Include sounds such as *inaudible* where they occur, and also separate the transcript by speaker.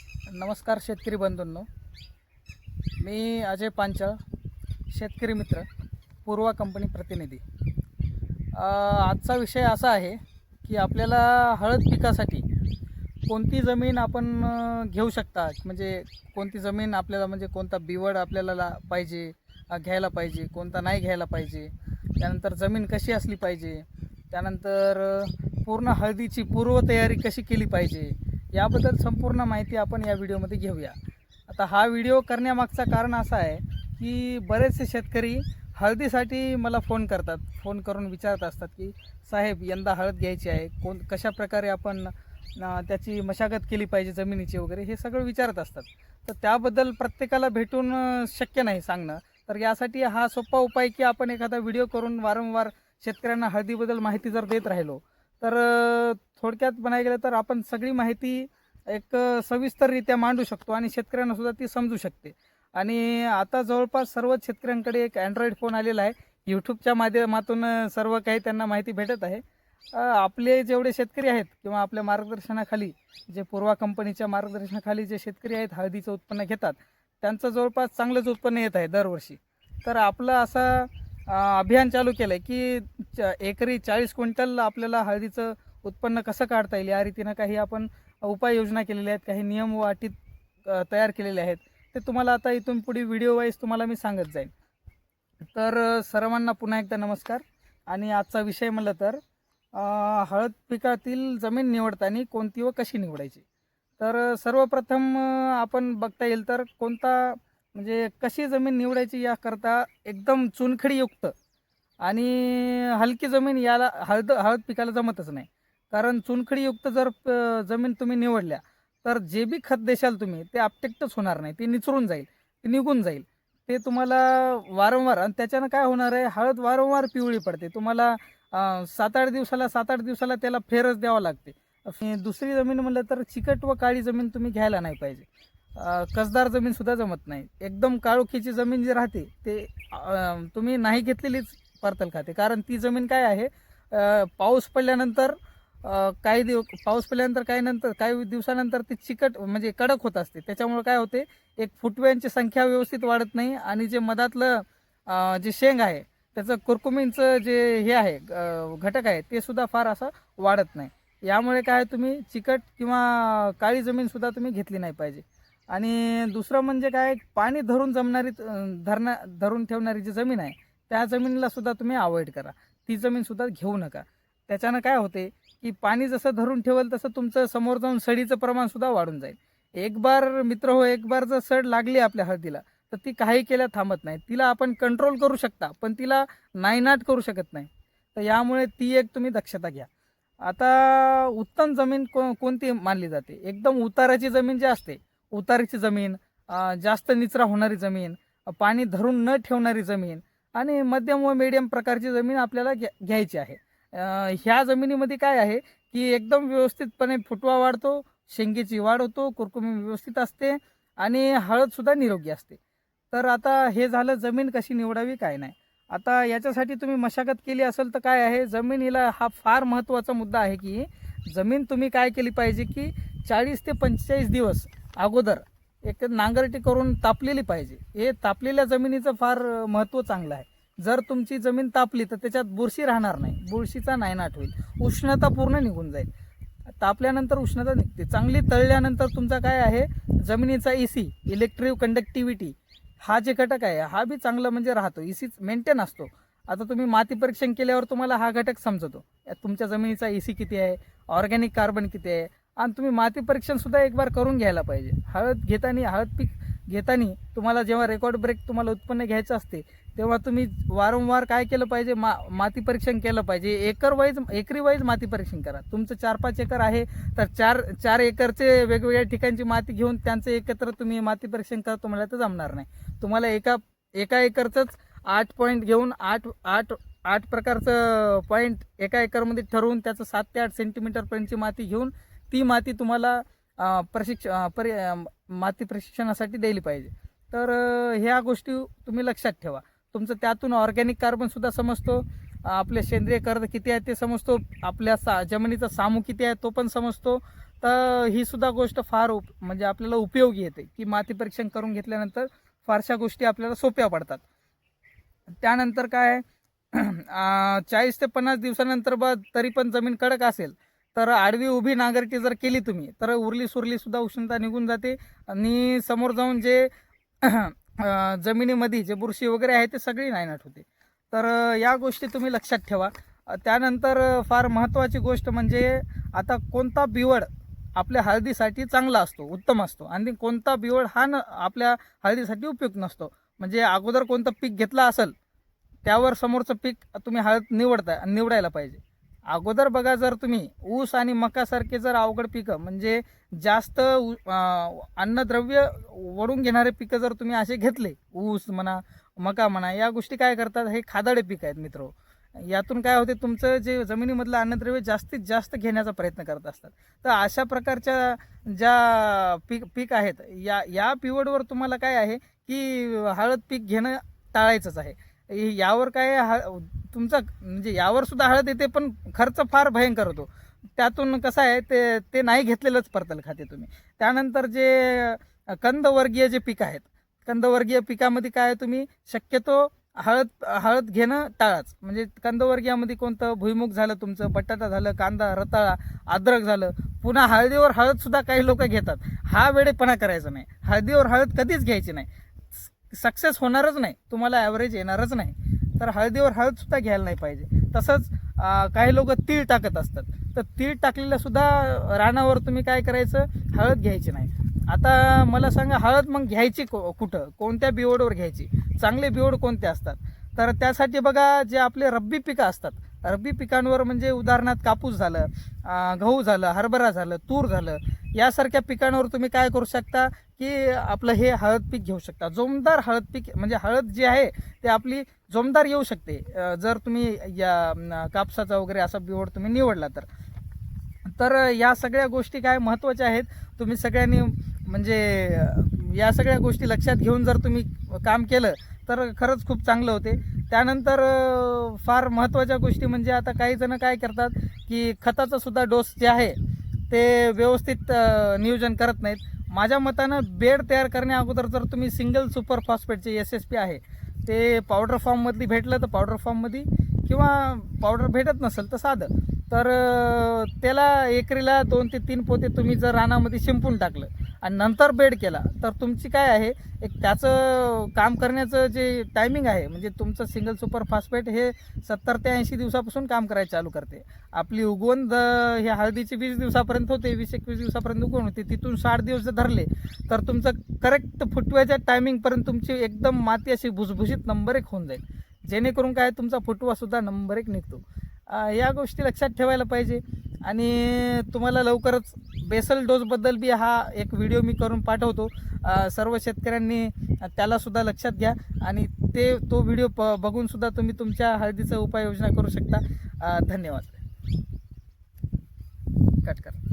Speaker 1: नमस्कार शेतकरी बंधूंनो. मी अजय पांचाळ शेतकरी मित्र पूर्वा कंपनी प्रतिनिधी. आजचा विषय असा आहे की आपल्याला हळद पिकासाठी कोणती जमीन आपण घेऊ शकता? म्हणजे कोणती जमीन आपल्याला म्हणजे कोणता बिवड आपल्याला ला पाहिजे घ्यायला पाहिजे कोणता नाही घ्यायला पाहिजे? त्यानंतर जमीन कशी असली पाहिजे? त्यानंतर पूर्ण हळदीची पूर्वतयारी कशी केली पाहिजे? याबद्दल संपूर्ण माहिती आपण या व्हिडिओमध्ये घेऊया. आता हा व्हिडिओ करण्यामागचा कारण असा आहे की बरेचसे शेतकरी हळदीसाठी मला फोन करतात. फोन करून विचारत असतात की साहेब यंदा हळद घ्यायची आहे. कोण कशा प्रकारे आपण त्याची मशागत केली पाहिजे जमिनीची वगैरे? हे सगळं विचारत असतात. तर त्याबद्दल प्रत्येकाला भेटून शक्य नाही सांगणं. तर यासाठी हा सोपा उपाय की आपण एखादा व्हिडिओ करून वारंवार शेतकऱ्यांना हळदीबद्दल माहिती जर देत राहिलो तर थोडक्यात म्हणायला गेलं तर आपण सगळी माहिती एक सविस्तररित्या मांडू शकतो आणि शेतकऱ्यांना सुद्धा ती समजू शकते. आणि आता जवळपास सर्वच शेतकऱ्यांकडे एक अँड्रॉइड फोन आलेला आहे. यूट्यूबच्या माध्यमातून सर्व काही त्यांना माहिती भेटत आहे. आपले जेवढे शेतकरी आहेत किंवा आपल्या मार्गदर्शनाखाली जे पूर्वा कंपनीच्या मार्गदर्शनाखाली जे शेतकरी आहेत हळदीचं उत्पन्न घेतात त्यांचं जवळपास चांगलंच उत्पन्न येत आहे दरवर्षी. तर आपलं असं अभियान चालू केलं आहे की च- एकरी चाळीस क्विंटल आपल्याला हळदीचं उत्पन्न कसं काढता येईल? या रीतीनं काही आपण उपाययोजना केलेल्या आहेत काही नियम व अटी तयार केलेले आहेत. ते तुम्हाला आता इथून पुढे व्हिडिओ वाईज तुम्हाला मी सांगत जाईन. तर सर्वांना पुन्हा एकदा नमस्कार. आणि आजचा विषय म्हणलं तर हळद पिकातील जमीन निवडताना कोणती व कशी निवडायची? तर सर्वप्रथम आपण बघता येईल तर कोणता म्हणजे कशी जमीन निवडायची याकरता एकदम चुनखडीयुक्त आणि हलकी जमीन याला हळद हळद पिकाला जमतच नाही. कारण चुनखडीयुक्त जर जमीन तुम्ही निवडल्या तर जे बी खत देशाल तुम्ही ते आपटेक्टच होणार नाही. ते निचरून जाईल ते निघून जाईल. ते तुम्हाला वारंवार आणि त्याच्यानं काय होणार आहे हळद वारंवार पिवळी पडते. तुम्हाला सात आठ दिवसाला सात आठ दिवसाला त्याला फेरच द्यावं लागते. दुसरी जमीन म्हणलं तर चिकट व काळी जमीन तुम्ही घ्यायला नाही पाहिजे. कसदार जमीन सुद्धा जमत नाही. एकदम काळोखीची जमीन जी राहते ते तुम्ही नाही घेतलेलीच परतल खाते. कारण ती जमीन काय आहे? पाऊस पडल्यानंतर काही दिव पाऊस पडल्यानंतर काही नंतर काही दिवसानंतर ती चिकट म्हणजे कडक होत असते. त्याच्यामुळे काय होते? एक फुटव्यांची संख्या व्यवस्थित वाढत नाही आणि जे मधातलं जे शेंग आहे त्याचं कुरकुमींचं जे हे आहे घटक आहे ते सुद्धा फार असं वाढत नाही. यामुळे काय तुम्ही चिकट किंवा काळी जमीनसुद्धा तुम्ही घेतली नाही पाहिजे. आणि दुसरं म्हणजे काय पाणी धरून जमणारी अ, धरणा धरून ठेवणारी जी जमीन आहे त्या जमिनीला सुद्धा तुम्ही अवॉइड करा. ती जमीनसुद्धा घेऊ नका. त्याच्यानं काय होते की पाणी जसं धरून ठेवेल तसं तुमचं समोर जाऊन सडीचं प्रमाण सुद्धा वाढून जाईल. एक बार मित्र हो एक बार जर सड लागली आपल्या हळदीला तर ती काही केल्या थांबत नाही. तिला आपण कंट्रोल करू शकता पण तिला नायनाट करू शकत नाही. तर यामुळे ती एक तुम्ही दक्षता घ्या. आता उत्तम जमीन को कोणती मानली जाते? एकदम उताराची जमीन जी असते उतारीची जमीन जास्त निचरा होणारी जमीन पाणी धरून न ठेवणारी जमीन आणि मध्यम व मीडियम प्रकारची जमीन आपल्याला घ्या घ्यायची आहे. ह्या जमिनीमध्ये काय आहे की एकदम व्यवस्थितपणे फुटवा वाढतो शेंगेची वाढ होतो कुरकुमी व्यवस्थित असते आणि हळदसुद्धा निरोगी असते. तर आता हे झालं जमीन कशी निवडावी काय नाही. आता याच्यासाठी तुम्ही मशागत केली असेल तर काय आहे जमिनीला हा फार महत्त्वाचा मुद्दा आहे की जमीन तुम्ही काय केली पाहिजे की चाळीस ते पंचेचाळीस दिवस अगोदर एक नांगरटी करून तापलेली पाहिजे. हे तापलेल्या जमिनीचं फार महत्त्व चांगलं आहे. जर तुमची जमीन तापली तर त्याच्यात बुरशी राहणार नाही. बुरशीचा नायनाट होईल. उष्णता पूर्ण निघून जाईल. तापल्यानंतर उष्णता निघते. चांगली तळल्यानंतर तुमचा काय आहे? जमिनीचा ए सी इलेक्ट्रिक कंडक्टिव्हिटी हा जे घटक आहे हा बी चांगला म्हणजे राहतो. ए सीच मेंटेन असतो. आता तुम्ही माती परीक्षण केल्यावर तुम्हाला हा घटक समजतो. तुमच्या जमिनीचा ए सी किती आहे? ऑर्गॅनिक कार्बन किती आहे? आणि तुम्ही माती परीक्षणसुद्धा एक बार करून घ्यायला पाहिजे. हळद घेताना हळद पीक घेताना तुम्हाला जेव्हा रेकॉर्ड ब्रेक तुम्हाला उत्पन्न घ्यायचं असते तेव्हा तुम्ही वारंवार काय केलं पाहिजे? मा माती परीक्षण केलं पाहिजे. एकर वाईज एकरी वाईज माती परीक्षण करा. तुमचं चार पाच एकर आहे तर चार चार एकरचे वेगवेगळ्या ठिकाणची माती घेऊन त्यांचं एकत्र तुम्ही माती परीक्षण करा तुम्हाला तर जमणार नाही. तुम्हाला एका एका एकरचंच आठ पॉईंट घेऊन आठ आठ आठ प्रकारचं पॉईंट एका एकरमध्ये ठरवून त्याचं सात ते आठ सेंटीमीटरपर्यंतची माती घेऊन ती माती तुम्हाला प्रशिक्ष परि माती प्रशिक्षणासाठी द्यायला पाहिजे. तर ह्या गोष्टी तुम्ही लक्षात ठेवा. तुमचं त्यातून ऑर्गॅनिक कार्बनसुद्धा समजतो. आपले सेंद्रिय कर्ज किती आहे ते समजतो. आपल्या सा जमिनीचा सामू किती आहे तो पण समजतो. तर ही सुद्धा गोष्ट फार उप म्हणजे आपल्याला उपयोगी येते. की माती परीक्षण करून घेतल्यानंतर फारशा गोष्टी आपल्याला सोप्या पडतात. त्यानंतर काय चाळीस ते पन्नास दिवसानंतर बा तरी पण जमीन कडक असेल. तर आडवी उभी नांगरटी जर केली तुम्ही तर उरली सुरली सुद्धा उष्णता निघून जाते. आणि समोर जाऊन जे *clears throat* जमिनीमध्ये जे बुरशी वगैरे आहे ते सगळी नायनाट होते. तर या गोष्टी तुम्ही लक्षात ठेवा. त्यानंतर फार महत्त्वाची गोष्ट म्हणजे आता कोणता बिवड आपल्या हळदीसाठी चांगला असतो उत्तम असतो. आणि कोणता बिवड हा न आपल्या हळदीसाठी उपयुक्त नसतो. म्हणजे अगोदर कोणतं पीक घेतलं असेल त्यावर समोरचं पीक तुम्ही हळद निवडताय निवडायला पाहिजे. अगोदर बघा जर तुम्ही ऊस आणि मकासारखे जर अवघड पिकं म्हणजे जास्त अन्नद्रव्य वडून घेणारे पिकं जर तुम्ही असे घेतले ऊस म्हणा मका म्हणा या गोष्टी काय करतात? हे खादाडे पीक आहेत मित्र. यातून काय होते? तुमचं जे जमिनीमधलं अन्नद्रव्य जास्तीत जास्त घेण्याचा प्रयत्न करत असतात. तर अशा प्रकारच्या ज्या पीक पीक आहेत या या पिवडवर तुम्हाला काय आहे की हळद पीक घेणं टाळायचंच आहे. यावर काय ह तुमचा म्हणजे यावर सुद्धा हळद येते पण खर्च फार भयंकर होतो. त्यातून कसं आहे ते ते नाही घेतलेलंच परतल खाते तुम्ही. त्यानंतर जे कंदवर्गीय जे पीक आहेत कंदवर्गीय पिकामध्ये काय आहे तुम्ही शक्यतो हळद हळद घेणं टाळाच. म्हणजे कंदवर्गीयामध्ये कोणतं भुईमुग झालं तुमचं बटाटा झालं कांदा रताळा अद्रक झालं पुन्हा हळदीवर हळदसुद्धा काही लोक घेतात. हा वेळेपणा करायचा नाही. हळदीवर हळद कधीच घ्यायची नाही. सक्सेस होणारच नाही. तुम्हाला ॲव्हरेज येणारच नाही. तर हळदीवर हळदसुद्धा घ्यायला नाही पाहिजे. तसंच काही लोक तीळ टाकत असतात. तर तीळ टाकलेल्यासुद्धा सुद्धा रानावर तुम्ही काय करायचं? हळद घ्यायची नाही. आता मला सांगा हळद मग घ्यायची को कुठं? कोणत्या बिओडवर घ्यायची? चांगले बिओड कोणते असतात? तर त्यासाठी बघा जे आपले रब्बी पिकं असतात. रब्बी पिकांवर म्हणजे उदाहरणार्थ कापूस झालं गहू झालं हरभरा झालं तूर झालं यासारख्या पिकांवर तुम्ही काय करू शकता की आपलं हे हळद पीक घेऊ शकता. जोमदार हळद पीक म्हणजे हळद जी आहे ते आपली जोमदार येऊ शकते. जर तुम्ही या कापसाचा वगैरे असा बिवड तुम्ही निवडला तर. तर या सगळ्या गोष्टी काय महत्त्वाच्या आहेत तुम्ही सगळ्यांनी म्हणजे या सगळ्या गोष्टी लक्षात घेऊन जर तुम्ही काम केलं तर खरंच खूप चांगलं होते. त्यानंतर फार महत्त्वाच्या गोष्टी म्हणजे आता काही जण काय करतात की खताचा सुद्धा डोस जे आहे ते व्यवस्थित नियोजन करत नाहीत. माझ्या मतानं बेड तयार करण्या अगोदर जर तुम्ही सिंगल सुपर फॉस्फेटचे एस एस पी आहे ते पावडर फॉर्ममधली भेटलं तर पावडर फॉर्ममध्ये किंवा पावडर भेटत नसेल तर साधं. तर त्याला एकरीला दोन ते तीन पोते तुम्ही जर रानामध्ये शिंपून टाकलं आणि नंतर बेड केला. तर तुमची काय आहे? एक त्याचं काम करण्याचं जे टायमिंग आहे म्हणजे तुमचं सिंगल सुपर फास्फेट हे सत्तर ते ऐंशी दिवसापासून काम करायला चालू करते. आपली उगवण द हे हळदीची वीस दिवसापर्यंत होते वीस एकवीस दिवसापर्यंत उगवण होते. तिथून साठ दिवस जर धरले तर तुमचं करेक्ट फुटव्याच्या टायमिंगपर्यंत तुमची एकदम माती अशी भुसभुशीत नंबर एक होऊन जाईल. जेणेकरून काय तुमचा फुटवासुद्धा नंबर एक निघतो. या गोष्टी लक्षात ठेवायला पाहिजे. आणि तुम्हाला लवकरच बेसल डोसबद्दल बी हा एक व्हिडिओ मी करून पाठवतो. सर्व शेतकऱ्यांनी त्यालासुद्धा लक्षात घ्या आणि ते तो व्हिडिओ प बघूनसुद्धा तुम्ही तुमच्या हळदीचं उपाययोजना करू शकता. धन्यवाद. कट करा.